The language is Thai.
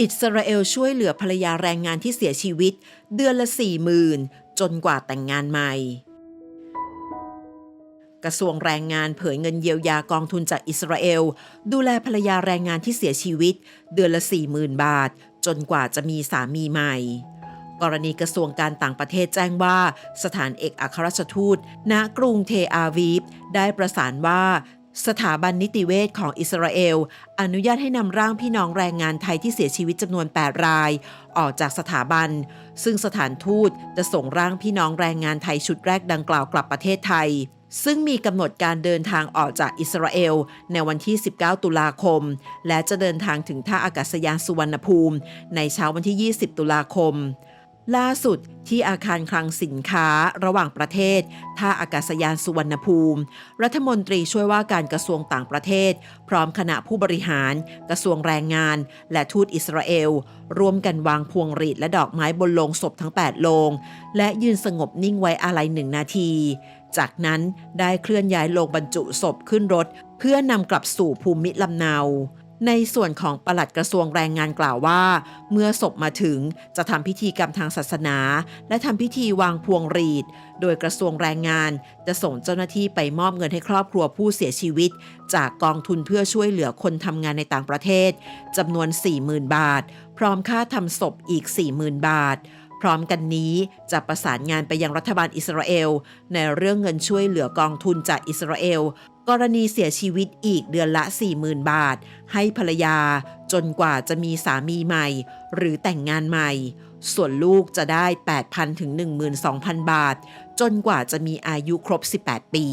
อิสราเอลช่วยเหลือภรรยาแรงงานที่เสียชีวิต เดือนละสี่หมื่นจนกว่าแต่งงานใหม่ กระทรวงแรงงานเผยเงินเยียวยากองทุนจากอิสราเอล ดูแลภรรยาแรงงานที่เสียชีวิต เดือนละ 40,000 บาท จนกว่าจะมีสามีใหม่ กรณีกระทรวงการต่างประเทศแจ้งว่า สถานเอกอัครราชทูตณกรุงเทอาวีฟได้ประสานว่า สถาบันนิติเวชของอิสราเอล อนุญาตให้นำร่างพี่น้องแรงงานไทยที่เสียชีวิตจำนวน 8 ราย ออกจากสถาบัน ซึ่งสถานทูตจะส่งร่างพี่น้องแรงงานไทยชุดแรกดังกล่าวกลับประเทศไทย ซึ่งมีกำหนดการเดินทางออกจากอิสราเอล ในวันที่ 19 ตุลาคม และจะเดินทางถึงท่าอากาศยานสุวรรณภูมิ ในเช้าวันที่ 20 ตุลาคม ล่าสุดที่อาคารคลังสินค้าระหว่างประเทศ ท่าอากาศยานสุวรรณภูมิ รัฐมนตรีช่วยว่าการกระทรวงต่างประเทศ พร้อมคณะผู้บริหาร กระทรวงแรงงาน และทูตอิสราเอล ร่วมกันวางพวงหรีดและดอกไม้บนโลงศพทั้ง 8 โลง และยืนสงบนิ่งไว้อาลัยหนึ่งนาที จากนั้นได้เคลื่อนย้ายโลงบรรจุศพขึ้นรถ เพื่อนำกลับสู่ภูมิลำเนา ในส่วนของปลัดกระทรวงแรงงานกล่าวว่า เมื่อศพมาถึงจะทำพิธีกรรมทางศาสนา และทำพิธีวางพวงหรีด โดยกระทรวงแรงงานจะส่งเจ้าหน้าที่ไปมอบเงินให้ครอบครัวผู้เสียชีวิต จากกองทุนเพื่อช่วยเหลือคนทำงานในต่างประเทศจำนวน 40,000 บาท พร้อมค่าทำศพอีก 40,000 บาท พร้อมกันนี้จะประสานงานไปยังรัฐบาลอิสราเอล ในเรื่องเงินช่วยเหลือกองทุนจากอิสราเอล กรณีเสียชีวิตอีกเดือนละ 40,000 บาท ให้ภรรยา จนกว่าจะมีสามีใหม่ หรือแต่งงานใหม่ ส่วนลูกจะได้ 8,000 ถึง 12,000 บาท จนกว่าจะมีอายุครบ 18 ปี